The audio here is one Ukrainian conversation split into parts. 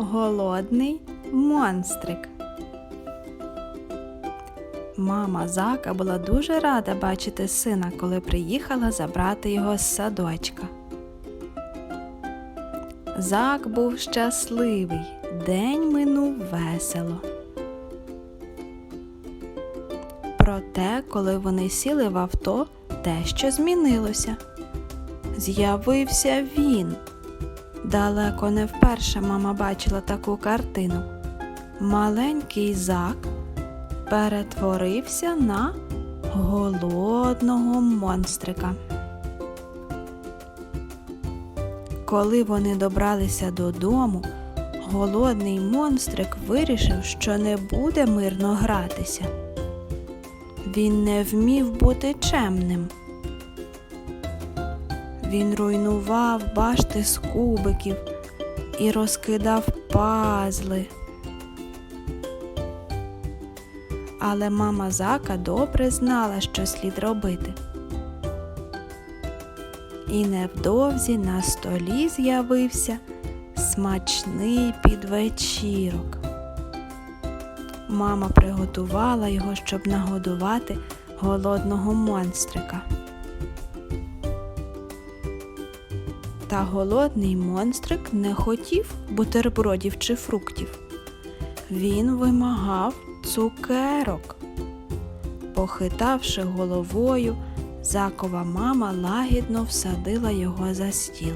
Голодний монстрик. Мама Зака була дуже рада бачити сина, коли приїхала забрати його з садочка. Зак був щасливий, день минув весело. Проте, коли вони сіли в авто, дещо змінилося. З'явився він. Далеко не вперше мама бачила таку картину. Маленький зак перетворився на голодного монстрика. Коли вони добралися додому, голодний монстрик вирішив, що не буде мирно гратися. Він не вмів бути чемним. Він руйнував башти з кубиків і розкидав пазли. Але мама Зака добре знала, що слід робити. І невдовзі на столі з'явився смачний підвечірок. Мама приготувала його, щоб нагодувати голодного монстрика. Та голодний монстрик не хотів бутербродів чи фруктів. Він вимагав цукерок. Похитавши головою, закова мама лагідно всадила його за стіл.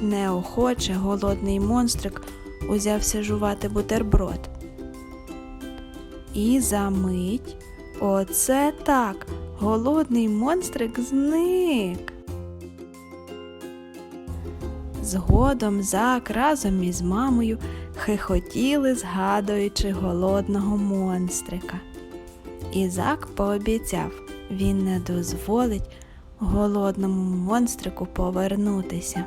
Неохоче голодний монстрик узявся жувати бутерброд. І за мить, оце так, голодний монстрик зник. Згодом Зак разом із мамою хихотіли, згадуючи голодного монстрика. І Зак пообіцяв, він не дозволить голодному монстрику повернутися.